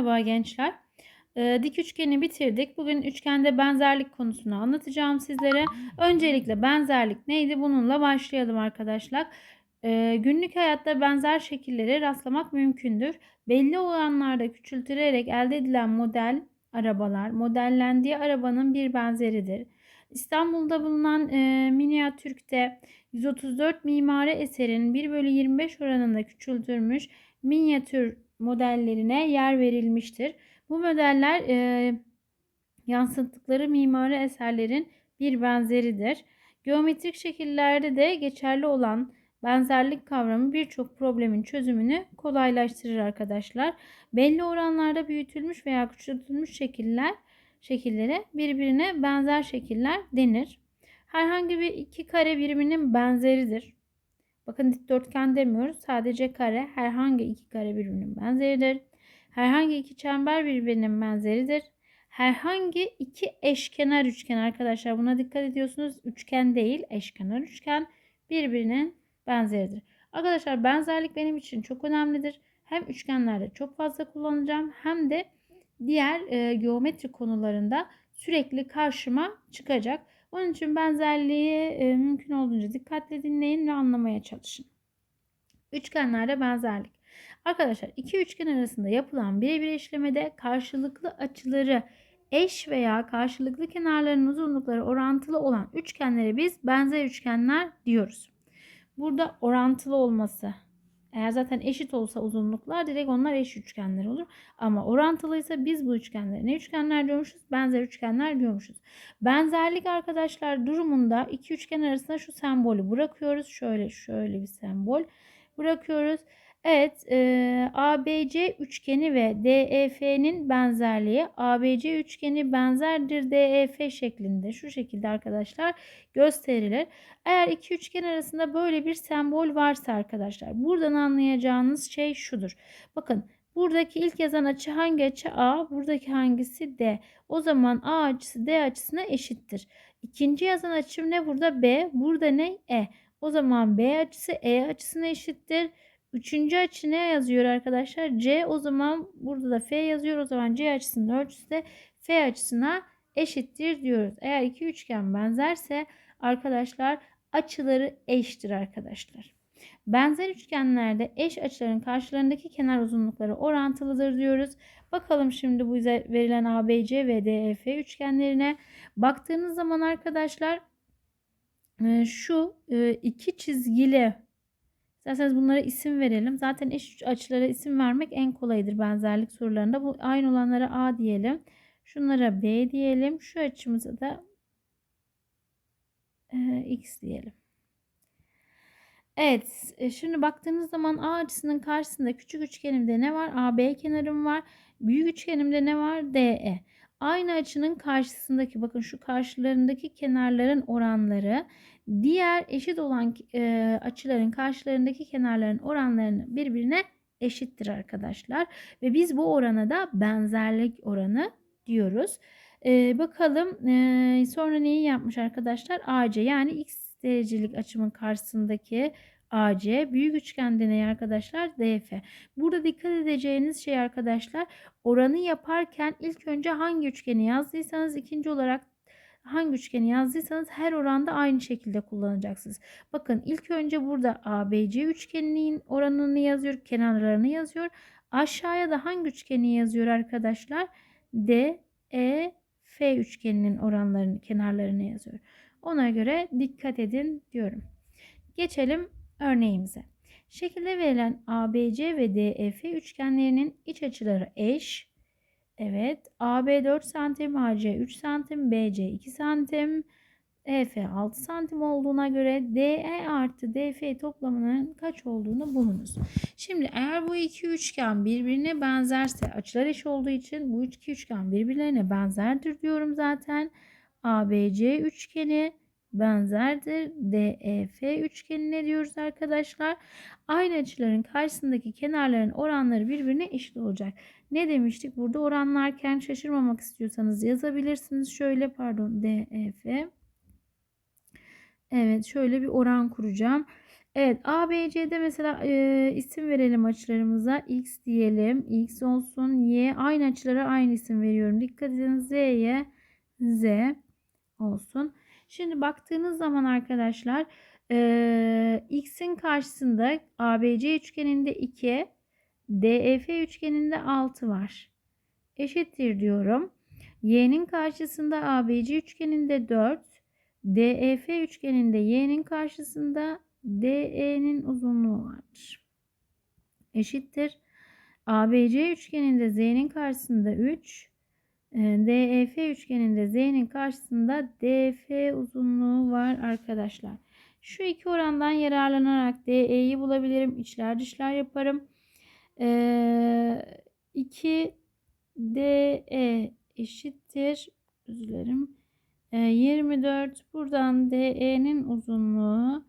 Merhaba gençler. Ee, dik üçgeni bitirdik. Bugün üçgende benzerlik konusunu anlatacağım sizlere. Öncelikle benzerlik neydi? Bununla başlayalım arkadaşlar. Ee, günlük hayatta benzer şekillere rastlamak mümkündür. Belli oranlarda küçültülerek elde edilen model arabalar, modellendiği arabanın bir benzeridir. İstanbul'da bulunan e, Miniatürk'te 134 mimari eserin 1 bölü 25 oranında küçültülmüş minyatür modellerine yer verilmiştir. Bu modeller e, yansıttıkları mimari eserlerin bir benzeridir. Geometrik şekillerde de geçerli olan benzerlik kavramı birçok problemin çözümünü kolaylaştırır arkadaşlar. Belli oranlarda büyütülmüş veya küçültülmüş şekiller şekillere birbirine benzer şekiller denir. Herhangi bir iki kare biriminin benzeridir. Bakın dikdörtgen demiyoruz. Sadece kare herhangi iki kare birbirinin benzeridir. Herhangi iki çember birbirinin benzeridir. Herhangi iki eşkenar üçgen arkadaşlar buna dikkat ediyorsunuz. Üçgen değil eşkenar üçgen birbirinin benzeridir. Arkadaşlar benzerlik benim için çok önemlidir. Hem üçgenlerde çok fazla kullanacağım hem de diğer e, geometri konularında sürekli karşıma çıkacak. Onun için benzerliği e, mümkün olduğunca dikkatli dinleyin ve anlamaya çalışın. Üçgenlerde benzerlik. Arkadaşlar iki üçgen arasında yapılan birebir işlemede karşılıklı açıları eş veya karşılıklı kenarların uzunlukları orantılı olan üçgenlere biz benzer üçgenler diyoruz. Burada orantılı olması eğer zaten eşit olsa uzunluklar direkt onlar eş üçgenler olur. Ama orantılıysa biz bu üçgenlere ne üçgenler diyormuşuz? Benzer üçgenler diyormuşuz. Benzerlik arkadaşlar durumunda iki üçgen arasında şu sembolü bırakıyoruz. Şöyle şöyle bir sembol bırakıyoruz. Evet, e, ABC üçgeni ve DEF'nin benzerliği ABC üçgeni benzerdir DEF şeklinde şu şekilde arkadaşlar gösterilir. Eğer iki üçgen arasında böyle bir sembol varsa arkadaşlar buradan anlayacağınız şey şudur. Bakın buradaki ilk yazan açı hangi açı A, buradaki hangisi D. O zaman A açısı D açısına eşittir. İkinci yazan açım ne burada B, burada ne E. O zaman B açısı E açısına eşittir. Üçüncü açı ne yazıyor arkadaşlar? C o zaman burada da F yazıyor. O zaman C açısının ölçüsü de F açısına eşittir diyoruz. Eğer iki üçgen benzerse arkadaşlar açıları eşittir arkadaşlar. Benzer üçgenlerde eş açıların karşılarındaki kenar uzunlukları orantılıdır diyoruz. Bakalım şimdi bu bize verilen ABC ve DEF üçgenlerine. Baktığınız zaman arkadaşlar e, şu e, iki çizgili İsterseniz bunlara isim verelim. Zaten eş açılara isim vermek en kolayıdır benzerlik sorularında. Bu aynı olanlara A diyelim. Şunlara B diyelim. Şu açımıza da e, X diyelim. Evet. E, şimdi baktığınız zaman A açısının karşısında küçük üçgenimde ne var? AB kenarım var. Büyük üçgenimde ne var? DE. Aynı açının karşısındaki bakın şu karşılarındaki kenarların oranları diğer eşit olan e, açıların karşılarındaki kenarların oranlarını birbirine eşittir arkadaşlar. Ve biz bu orana da benzerlik oranı diyoruz. E, bakalım e, sonra neyi yapmış arkadaşlar? AC yani x derecelik açımın karşısındaki AC büyük üçgende ne arkadaşlar? DF. Burada dikkat edeceğiniz şey arkadaşlar oranı yaparken ilk önce hangi üçgeni yazdıysanız ikinci olarak hangi üçgeni yazdıysanız her oranda aynı şekilde kullanacaksınız. Bakın ilk önce burada ABC üçgeninin oranını yazıyor, kenarlarını yazıyor. Aşağıya da hangi üçgeni yazıyor arkadaşlar? D, E, F üçgeninin oranlarını, kenarlarını yazıyor. Ona göre dikkat edin diyorum. Geçelim örneğimize. Şekilde verilen ABC ve DEF üçgenlerinin iç açıları eş, Evet. AB 4 santim, AC 3 santim, BC 2 santim, EF 6 santim olduğuna göre DE artı DF toplamının kaç olduğunu bulunuz. Şimdi eğer bu iki üçgen birbirine benzerse açılar eş olduğu için bu iki üçgen birbirlerine benzerdir diyorum zaten. ABC üçgeni benzerdir. DEF üçgenine diyoruz arkadaşlar. Aynı açıların karşısındaki kenarların oranları birbirine eşit olacak. Ne demiştik? Burada oranlarken şaşırmamak istiyorsanız yazabilirsiniz. Şöyle pardon DEF. Evet şöyle bir oran kuracağım. Evet ABC'de mesela e, isim verelim açılarımıza. X diyelim. X olsun. Y aynı açılara aynı isim veriyorum. Dikkat edin Z'ye Z olsun. Şimdi baktığınız zaman arkadaşlar e, X'in karşısında ABC üçgeninde 2 DEF üçgeninde 6 var. Eşittir diyorum. Y'nin karşısında ABC üçgeninde 4 DEF üçgeninde Y'nin karşısında DE'nin uzunluğu vardır. Eşittir. ABC üçgeninde Z'nin karşısında 3, DEF üçgeninde Z'nin karşısında DF uzunluğu var arkadaşlar. Şu iki orandan yararlanarak DE'yi bulabilirim. İçler dışlar yaparım. Ee, 2 DE eşittir. Özür dilerim. Ee, 24 buradan DE'nin uzunluğu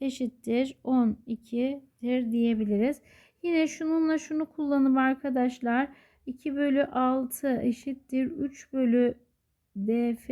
eşittir 12'dir diyebiliriz. Yine şununla şunu kullanıp arkadaşlar 2 bölü 6 eşittir 3 bölü df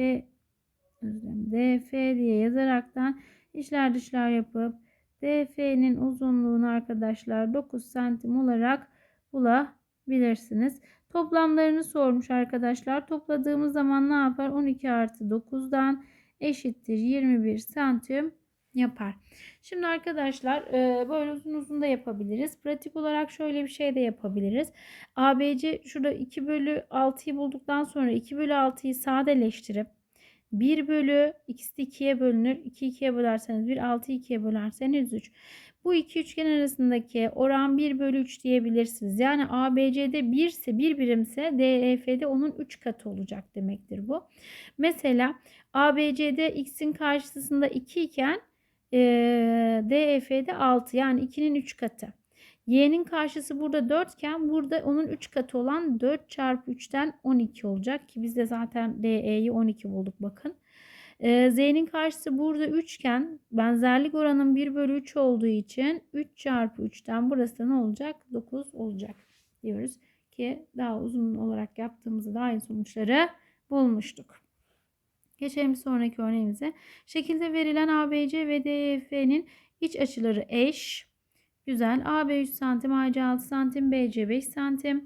df diye yazaraktan içler dışlar yapıp df'nin uzunluğunu arkadaşlar 9 santim olarak bulabilirsiniz. Toplamlarını sormuş arkadaşlar. Topladığımız zaman ne yapar? 12 artı 9'dan eşittir 21 santim yapar. Şimdi arkadaşlar e, böyle uzun uzun da yapabiliriz. Pratik olarak şöyle bir şey de yapabiliriz. ABC şurada 2 bölü 6'yı bulduktan sonra 2 bölü 6'yı sadeleştirip 1 bölü x 2'ye bölünür. 2 2'ye bölerseniz 1 6 2'ye bölerseniz 3. Bu iki üçgen arasındaki oran 1 bölü 3 diyebilirsiniz. Yani ABC'de 1 ise 1 birimse DEF'de onun 3 katı olacak demektir bu. Mesela ABC'de x'in karşısında 2 iken e, DEF'de 6 yani 2'nin 3 katı. Y'nin karşısı burada 4 iken burada onun 3 katı olan 4 çarpı 3'ten 12 olacak. Ki biz de zaten DE'yi 12 bulduk bakın. Ee, Z'nin karşısı burada 3 iken benzerlik oranın 1 bölü 3 olduğu için 3 çarpı 3'ten burası da ne olacak? 9 olacak diyoruz. Ki daha uzun olarak yaptığımızda da aynı sonuçları bulmuştuk. Geçelim sonraki örneğimize. Şekilde verilen ABC ve DEF'nin iç açıları eş. Güzel. AB 3 cm, AC 6 cm, BC 5 cm.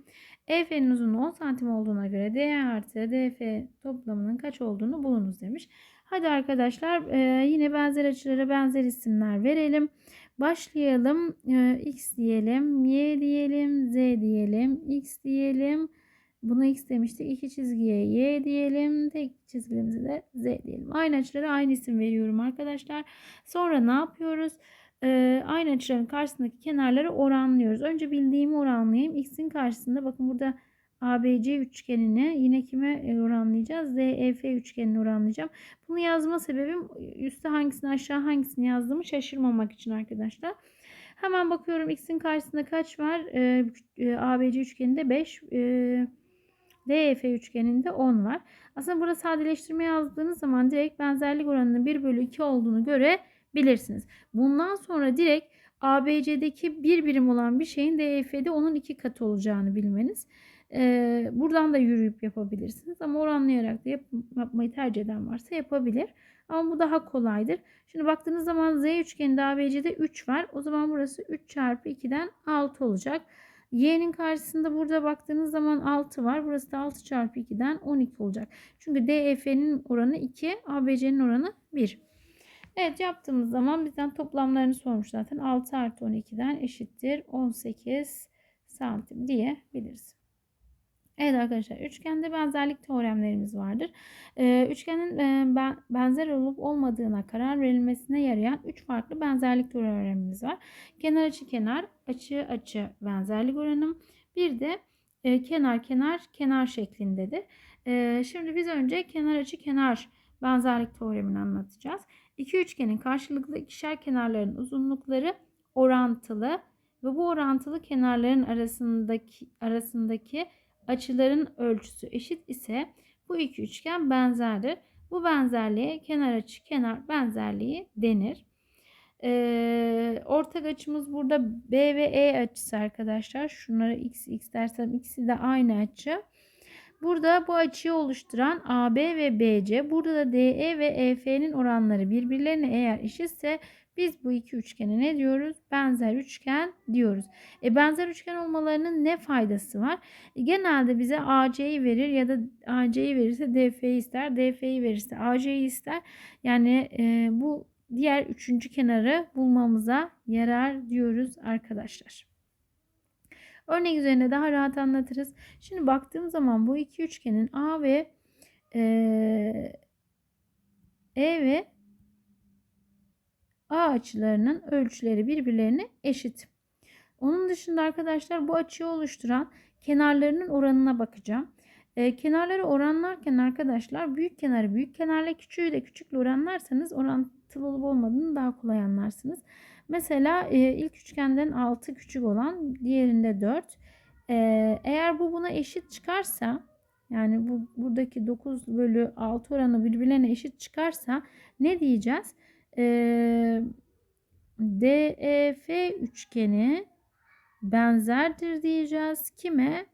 EF'nin uzunluğu 10 cm olduğuna göre D artı DF toplamının kaç olduğunu bulunuz demiş. Hadi arkadaşlar e, yine benzer açılara benzer isimler verelim. Başlayalım. E, X diyelim, Y diyelim, Z diyelim, X diyelim. Buna X demiştik. İki çizgiye Y diyelim. Tek çizgimize de Z diyelim. Aynı açılara aynı isim veriyorum arkadaşlar. Sonra ne yapıyoruz? Ee, aynı açıların karşısındaki kenarları oranlıyoruz. Önce bildiğimi oranlayayım. X'in karşısında bakın burada ABC üçgenini yine kime oranlayacağız? ZEF üçgenini oranlayacağım. Bunu yazma sebebim üstte hangisini aşağı hangisini yazdığımı şaşırmamak için arkadaşlar. Hemen bakıyorum x'in karşısında kaç var? Ee, ABC üçgeninde 5. Ee, DEF üçgeninde 10 var. Aslında burada sadeleştirme yazdığınız zaman direkt benzerlik oranının 1 bölü 2 olduğunu görebilirsiniz. Bundan sonra direkt ABC'deki bir birim olan bir şeyin DEF'de onun iki katı olacağını bilmeniz. Ee, buradan da yürüyüp yapabilirsiniz. Ama oranlayarak da yap yapmayı tercih eden varsa yapabilir. Ama bu daha kolaydır. Şimdi baktığınız zaman Z üçgeninde ABC'de 3 var. O zaman burası 3 çarpı 2'den 6 olacak. Y'nin karşısında burada baktığınız zaman 6 var. Burası da 6 çarpı 2'den 12 olacak. Çünkü DEF'nin oranı 2, ABC'nin oranı 1. Evet yaptığımız zaman bizden toplamlarını sormuş zaten. 6 artı 12'den eşittir 18 santim diyebiliriz. Evet arkadaşlar üçgende benzerlik teoremlerimiz vardır. Ee, üçgenin e, ben, benzer olup olmadığına karar verilmesine yarayan 3 farklı benzerlik teoremimiz var. Kenar açı kenar, açı açı benzerlik oranım. Bir de e, kenar kenar kenar şeklindedir. E, şimdi biz önce kenar açı kenar benzerlik teoremini anlatacağız. İki üçgenin karşılıklı ikişer kenarların uzunlukları orantılı ve bu orantılı kenarların arasındaki arasındaki açıların ölçüsü eşit ise bu iki üçgen benzerdir. Bu benzerliğe kenar açı kenar benzerliği denir. Ee, ortak açımız burada B ve E açısı arkadaşlar. Şunlara x x dersem ikisi de aynı açı. Burada bu açıyı oluşturan AB ve BC. Burada da DE ve EF'nin oranları birbirlerine eğer eşitse biz bu iki üçgene ne diyoruz? Benzer üçgen diyoruz. E benzer üçgen olmalarının ne faydası var? E genelde bize AC'yi verir ya da AC'yi verirse DF'yi ister. DF'yi verirse AC'yi ister. Yani e, bu diğer üçüncü kenarı bulmamıza yarar diyoruz arkadaşlar. Örnek üzerine daha rahat anlatırız. Şimdi baktığım zaman bu iki üçgenin A ve e, e ve A açılarının ölçüleri birbirlerine eşit. Onun dışında arkadaşlar bu açıyı oluşturan kenarlarının oranına bakacağım. E, kenarları oranlarken arkadaşlar büyük kenarı büyük kenarla küçüğü de küçükle oranlarsanız orantılı olup olmadığını daha kolay anlarsınız. Mesela e, ilk üçgenden 6 küçük olan diğerinde 4. E, eğer bu buna eşit çıkarsa yani bu buradaki 9 bölü 6 oranı birbirlerine eşit çıkarsa ne diyeceğiz? E, DEF üçgeni benzerdir diyeceğiz. Kime?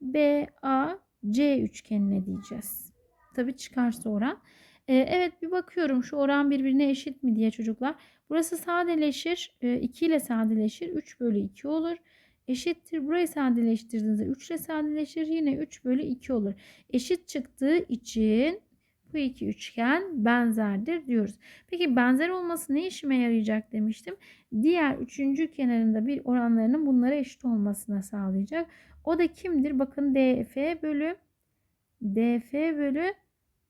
BAC üçgenine diyeceğiz. Tabi çıkarsa oran. Ee, evet bir bakıyorum şu oran birbirine eşit mi diye çocuklar. Burası sadeleşir. 2 ile sadeleşir. 3 bölü 2 olur. Eşittir. Burayı sadeleştirdiğinizde 3 ile sadeleşir. Yine 3 bölü 2 olur. Eşit çıktığı için bu iki üçgen benzerdir diyoruz. Peki benzer olması ne işime yarayacak demiştim. Diğer üçüncü kenarında bir oranlarının bunlara eşit olmasına sağlayacak. O da kimdir? Bakın DF bölü DF bölü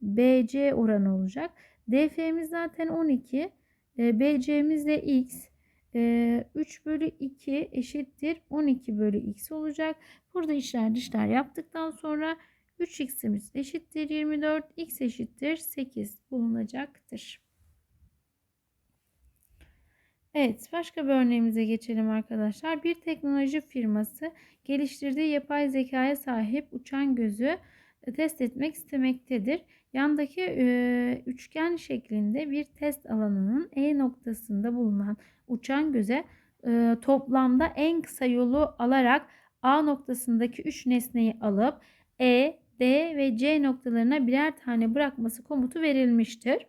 BC oranı olacak. DF'miz zaten 12. E, BC'miz de X. E, 3 bölü 2 eşittir 12 bölü X olacak. Burada işler dışlar yaptıktan sonra 3x'imiz eşittir 24, x eşittir 8 bulunacaktır. Evet, başka bir örneğimize geçelim arkadaşlar. Bir teknoloji firması geliştirdiği yapay zekaya sahip uçan gözü test etmek istemektedir. Yandaki e, üçgen şeklinde bir test alanının E noktasında bulunan uçan göze e, toplamda en kısa yolu alarak A noktasındaki 3 nesneyi alıp E, D ve C noktalarına birer tane bırakması komutu verilmiştir.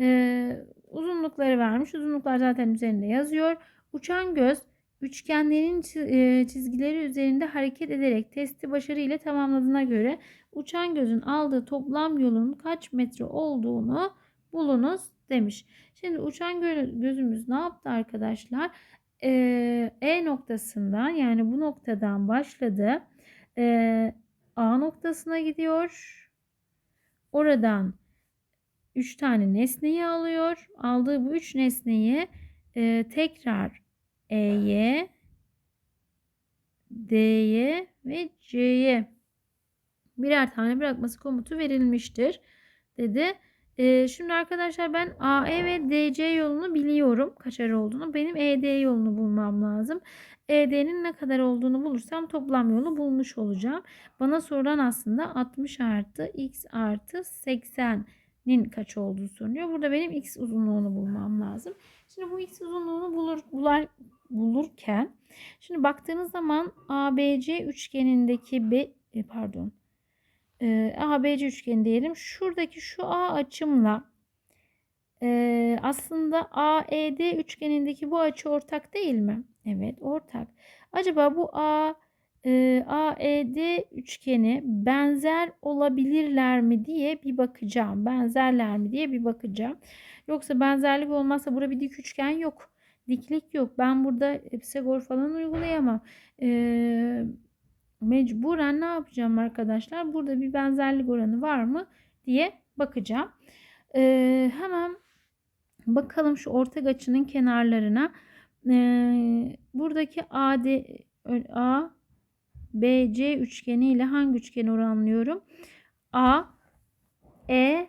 Ee, uzunlukları vermiş. Uzunluklar zaten üzerinde yazıyor. Uçan göz üçgenlerin çizgileri üzerinde hareket ederek testi başarıyla tamamladığına göre uçan gözün aldığı toplam yolun kaç metre olduğunu bulunuz demiş. Şimdi uçan gözümüz ne yaptı arkadaşlar? Ee, e noktasından yani bu noktadan başladı. Ee, A noktasına gidiyor. Oradan 3 tane nesneyi alıyor. Aldığı bu 3 nesneyi e, tekrar E'ye, D'ye ve C'ye birer tane bırakması komutu verilmiştir dedi. E, şimdi arkadaşlar ben AE ve DC yolunu biliyorum. Kaçar olduğunu. Benim ED yolunu bulmam lazım. ED'nin ne kadar olduğunu bulursam toplam yolu bulmuş olacağım. Bana sorulan aslında 60 artı x artı 80'nin kaç olduğu soruluyor. Burada benim x uzunluğunu bulmam lazım. Şimdi bu x uzunluğunu bulur, bular, bulurken şimdi baktığınız zaman ABC üçgenindeki B e, pardon e, ABC üçgeni diyelim. Şuradaki şu A açımla e, aslında AED üçgenindeki bu açı ortak değil mi? Evet ortak. Acaba bu A e, AED üçgeni benzer olabilirler mi diye bir bakacağım. Benzerler mi diye bir bakacağım. Yoksa benzerlik olmazsa burada bir dik üçgen yok. Diklik yok. Ben burada Pisagor falan uygulayamam. Ee, mecburen ne yapacağım arkadaşlar? Burada bir benzerlik oranı var mı diye bakacağım. Ee, hemen bakalım şu ortak açının kenarlarına. Ee, buradaki AD A BC üçgeni ile hangi üçgeni oranlıyorum? A E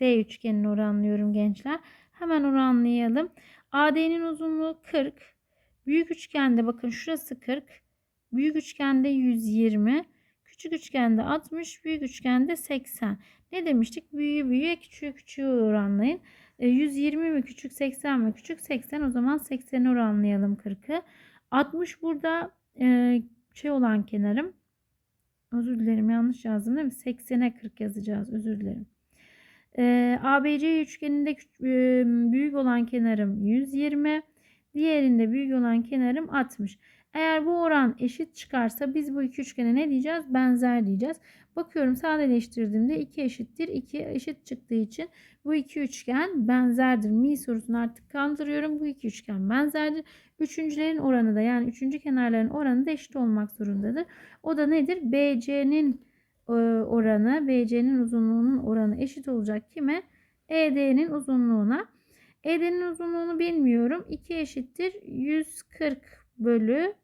D üçgenini oranlıyorum gençler. Hemen oranlayalım. AD'nin uzunluğu 40. Büyük üçgende bakın şurası 40. Büyük üçgende 120. Küçük üçgende 60. Büyük üçgende 80. Ne demiştik? Büyüğü büyüğe küçüğü küçüğü oranlayın. 120 e, mi küçük 80 mi küçük 80 o zaman 80'i oranlayalım 40'ı. 60 burada e, şey olan kenarım Özür dilerim yanlış yazdım değil mi? 80'e 40 yazacağız. Özür dilerim. Ee, ABC üçgeninde e, büyük olan kenarım 120. Diğerinde büyük olan kenarım 60. Eğer bu oran eşit çıkarsa biz bu iki üçgene ne diyeceğiz? Benzer diyeceğiz. Bakıyorum sadeleştirdiğimde 2 eşittir. 2 eşit çıktığı için bu iki üçgen benzerdir. Mi sorusunu artık kaldırıyorum. Bu iki üçgen benzerdir. Üçüncülerin oranı da yani üçüncü kenarların oranı da eşit olmak zorundadır. O da nedir? BC'nin e, oranı, BC'nin uzunluğunun oranı eşit olacak kime? ED'nin uzunluğuna. ED'nin uzunluğunu bilmiyorum. 2 eşittir 140 bölü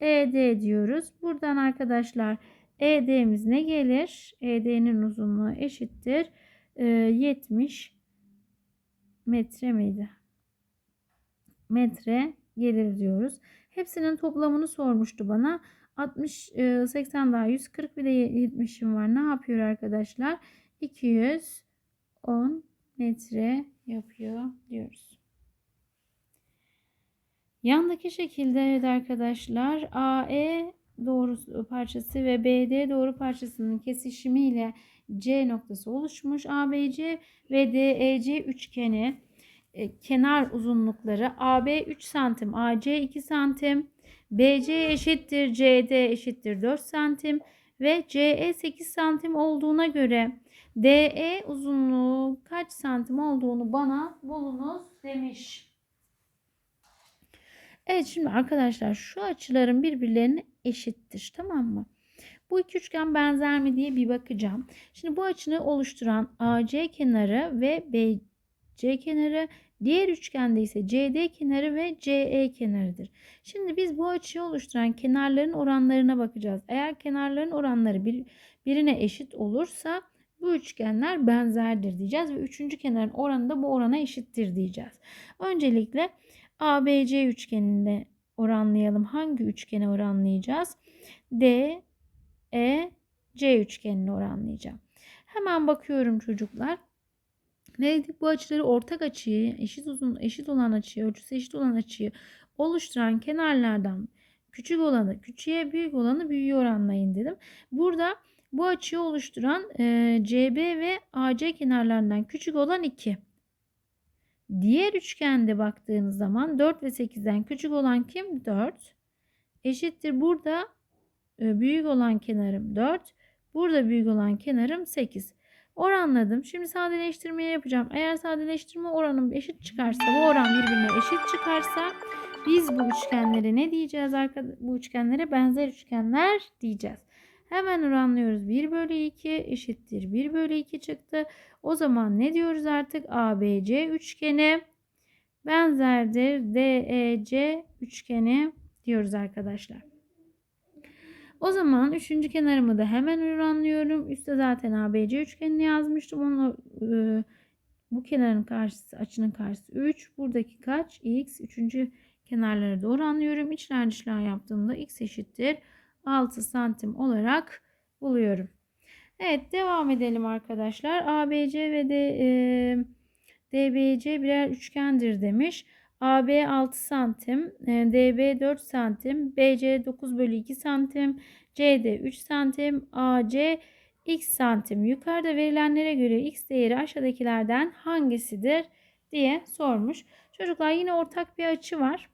ED diyoruz. Buradan arkadaşlar ED'miz ne gelir? ED'nin uzunluğu eşittir. e, 70 metre miydi? Metre gelir diyoruz. Hepsinin toplamını sormuştu bana. 60, e, 80 daha 140 bir de 70'im var. Ne yapıyor arkadaşlar? 210 metre yapıyor diyoruz. Yandaki şekilde evet arkadaşlar AE doğru parçası ve BD doğru parçasının kesişimiyle C noktası oluşmuş. ABC ve DEC üçgeni e, kenar uzunlukları AB 3 santim, AC 2 santim, BC eşittir CD eşittir 4 santim ve CE 8 santim olduğuna göre DE uzunluğu kaç santim olduğunu bana bulunuz demiş. Evet şimdi arkadaşlar şu açıların birbirlerine eşittir tamam mı? Bu iki üçgen benzer mi diye bir bakacağım. Şimdi bu açını oluşturan AC kenarı ve BC kenarı diğer üçgende ise CD kenarı ve CE kenarıdır. Şimdi biz bu açıyı oluşturan kenarların oranlarına bakacağız. Eğer kenarların oranları bir, birine eşit olursa bu üçgenler benzerdir diyeceğiz ve üçüncü kenarın oranı da bu orana eşittir diyeceğiz. Öncelikle ABC üçgeninde oranlayalım. Hangi üçgene oranlayacağız? D, E, C üçgenini oranlayacağım. Hemen bakıyorum çocuklar. Neydi? Bu açıları ortak açıyı, eşit uzun, eşit olan açıyı, ölçüsü eşit olan açıyı oluşturan kenarlardan küçük olanı küçüğe, büyük olanı büyüğe oranlayın dedim. Burada bu açıyı oluşturan e, CB ve AC kenarlarından küçük olan 2. Diğer üçgende baktığınız zaman 4 ve 8'den küçük olan kim? 4. Eşittir burada e, büyük olan kenarım 4. Burada büyük olan kenarım 8. Oranladım. Şimdi sadeleştirmeyi yapacağım. Eğer sadeleştirme oranım eşit çıkarsa, bu oran birbirine eşit çıkarsa biz bu üçgenlere ne diyeceğiz arkadaşlar? Bu üçgenlere benzer üçgenler diyeceğiz. Hemen oranlıyoruz. 1 bölü 2 eşittir. 1 bölü 2 çıktı. O zaman ne diyoruz artık? ABC üçgeni benzerdir. DEC üçgeni diyoruz arkadaşlar. O zaman üçüncü kenarımı da hemen oranlıyorum. Üstte zaten ABC üçgenini yazmıştım. Onu e, bu kenarın karşısı açının karşısı 3. Buradaki kaç? X. Üçüncü kenarları da oranlıyorum. İçler dışlar yaptığımda x eşittir 6 santim olarak buluyorum. Evet devam edelim arkadaşlar. ABC ve D, e, DBC birer üçgendir demiş. AB 6 santim, e, DB 4 santim, BC 9 bölü 2 santim, CD 3 santim, AC x santim. Yukarıda verilenlere göre x değeri aşağıdakilerden hangisidir diye sormuş. Çocuklar yine ortak bir açı var.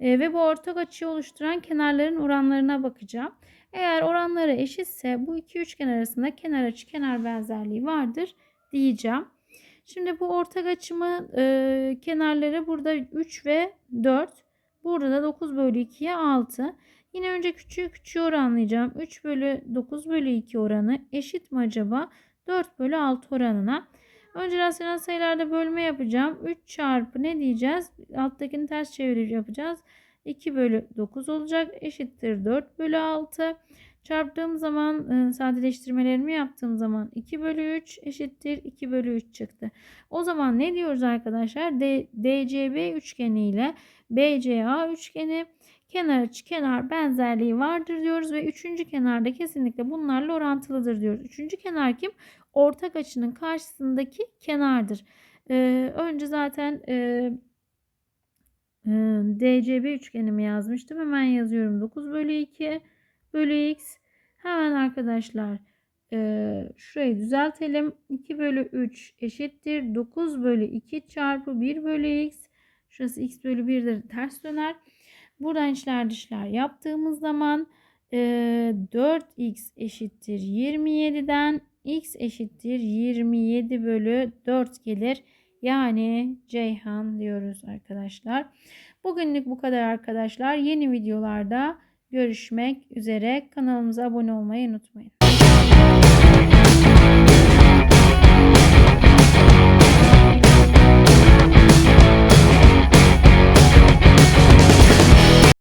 E, ve bu ortak açıyı oluşturan kenarların oranlarına bakacağım. Eğer oranları eşitse bu iki üçgen arasında kenar açı kenar benzerliği vardır diyeceğim. Şimdi bu ortak açımı e, kenarları burada 3 ve 4. Burada da 9 bölü 2'ye 6. Yine önce küçüğü küçüğü oranlayacağım. 3 bölü 9 bölü 2 oranı eşit mi acaba? 4 bölü 6 oranına. Önce rasyonel sayılarda bölme yapacağım. 3 çarpı ne diyeceğiz? Alttakini ters çevirip yapacağız. 2 bölü 9 olacak. Eşittir 4 bölü 6. Çarptığım zaman e, sadeleştirmelerimi yaptığım zaman 2 bölü 3 eşittir 2 bölü 3 çıktı. O zaman ne diyoruz arkadaşlar? D, DCB üçgeni ile BCA üçgeni kenar açı kenar benzerliği vardır diyoruz ve üçüncü kenarda kesinlikle bunlarla orantılıdır diyoruz. Üçüncü kenar kim? Ortak açının karşısındaki kenardır. Ee, önce zaten e, e, DCB üçgenimi yazmıştım. Hemen yazıyorum 9 bölü 2 bölü x. Hemen arkadaşlar e, şurayı düzeltelim. 2 bölü 3 eşittir. 9 bölü 2 çarpı 1 bölü x. Şurası x bölü 1'dir ters döner. Buradan içler dışlar yaptığımız zaman e, 4x eşittir 27'den x eşittir 27 bölü 4 gelir. Yani Ceyhan diyoruz arkadaşlar. Bugünlük bu kadar arkadaşlar. Yeni videolarda görüşmek üzere. Kanalımıza abone olmayı unutmayın.